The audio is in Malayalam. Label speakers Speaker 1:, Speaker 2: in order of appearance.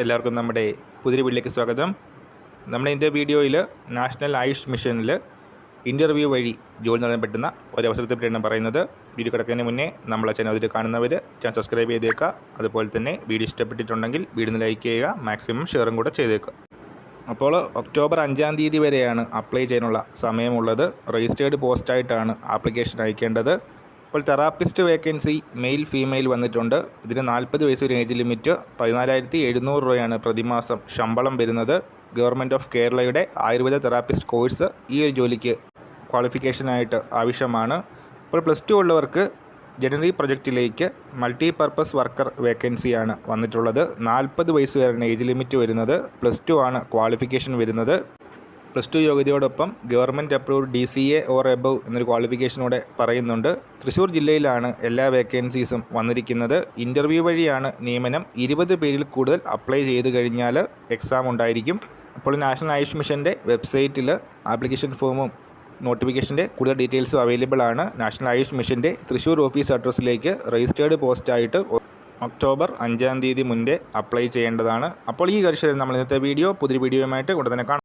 Speaker 1: എല്ലാവർക്കും നമ്മുടെ പുതിയ വീട്ടിലേക്ക് സ്വാഗതം. നമ്മുടെ ഇന്നത്തെ വീഡിയോയിൽ നാഷണൽ ആയുഷ് മിഷനിൽ ഇന്റർവ്യൂ വഴി ജോലി നേടാൻ പറ്റുന്ന ഒരവസരത്തെ പറ്റിയാണ് പറയുന്നത്. വീഡിയോ കിടക്കുന്നതിന് മുന്നേ നമ്മളെ ചാനൽ അതിൽ കാണുന്നവർ ചാനൽ സബ്സ്ക്രൈബ് ചെയ്തേക്കുക അതുപോലെ തന്നെ വീഡിയോ ഇഷ്ടപ്പെട്ടിട്ടുണ്ടെങ്കിൽ വീഡിയോ ലൈക്ക് ചെയ്യുക മാക്സിമം ഷെയറും കൂടെ ചെയ്തേക്കുക അപ്പോൾ ഒക്ടോബർ അഞ്ചാം തീയതി വരെയാണ് അപ്ലൈ ചെയ്യാനുള്ള സമയമുള്ളത്. Registered പോസ്റ്റായിട്ടാണ് application അയക്കേണ്ടത്. ഇപ്പോൾ തെറാപ്പിസ്റ്റ് വേക്കൻസി മെയിൽ ഫീമെയിൽ വന്നിട്ടുണ്ട്. ഇതിന് നാൽപ്പത് വയസ്സ് ഒരു ഏജ് ലിമിറ്റ്. പതിനാലായിരത്തി എഴുന്നൂറ് രൂപയാണ് പ്രതിമാസം ശമ്പളം വരുന്നത്. ഗവൺമെന്റ് ഓഫ് കേരളയുടെ ആയുർവേദ തെറാപ്പിസ്റ്റ് കോഴ്സ് ഈ ഒരു ജോലിക്ക് ക്വാളിഫിക്കേഷനായിട്ട് ആവശ്യമാണ്. അപ്പോൾ പ്ലസ് ടു ഉള്ളവർക്ക് ജനറി പ്രൊജക്റ്റിലേക്ക് മൾട്ടി പർപ്പസ് വർക്കർ വേക്കൻസിയാണ് വന്നിട്ടുള്ളത്. നാൽപ്പത് വയസ്സ് വരെയാണ് ഏജ് ലിമിറ്റ് വരുന്നത്. പ്ലസ് ടു ആണ് ക്വാളിഫിക്കേഷൻ വരുന്നത്. Plus two യോഗ്യതയോടൊപ്പം government approved D C A or above എന്നൊരു ക്വാളിഫിക്കേഷനോടെ പറയുന്നുണ്ട്. തൃശ്ശൂർ ജില്ലയിലാണ് എല്ലാ വേക്കൻസീസും വന്നിരിക്കുന്നത്. ഇന്റർവ്യൂ വഴിയാണ് നിയമനം. ഇരുപത് പേരിൽ കൂടുതൽ അപ്ലൈ ചെയ്ത് കഴിഞ്ഞാൽ എക്സാം ഉണ്ടായിരിക്കും. അപ്പോൾ നാഷണൽ ആയുഷ് മിഷന്റെ വെബ്സൈറ്റിൽ ആപ്ലിക്കേഷൻ ഫോമും നോട്ടിഫിക്കേഷന്റെ കൂടുതൽ ഡീറ്റെയിൽസും അവൈലബിൾ ആണ്. നാഷണൽ ആയുഷ് മിഷന്റെ തൃശ്ശൂർ ഓഫീസ് അഡ്രസ്സിലേക്ക് രജിസ്റ്റേർഡ് പോസ്റ്റായിട്ട് ഒക്ടോബർ അഞ്ചാം തീയതി മുൻപേ അപ്ലൈ ചെയ്യേണ്ടതാണ്. അപ്പോൾ ഈ കാര്യം നമ്മൾ ഇന്നത്തെ വീഡിയോ പുതിയ വീഡിയോയുമായിട്ട് ഉടനെ കാണാം.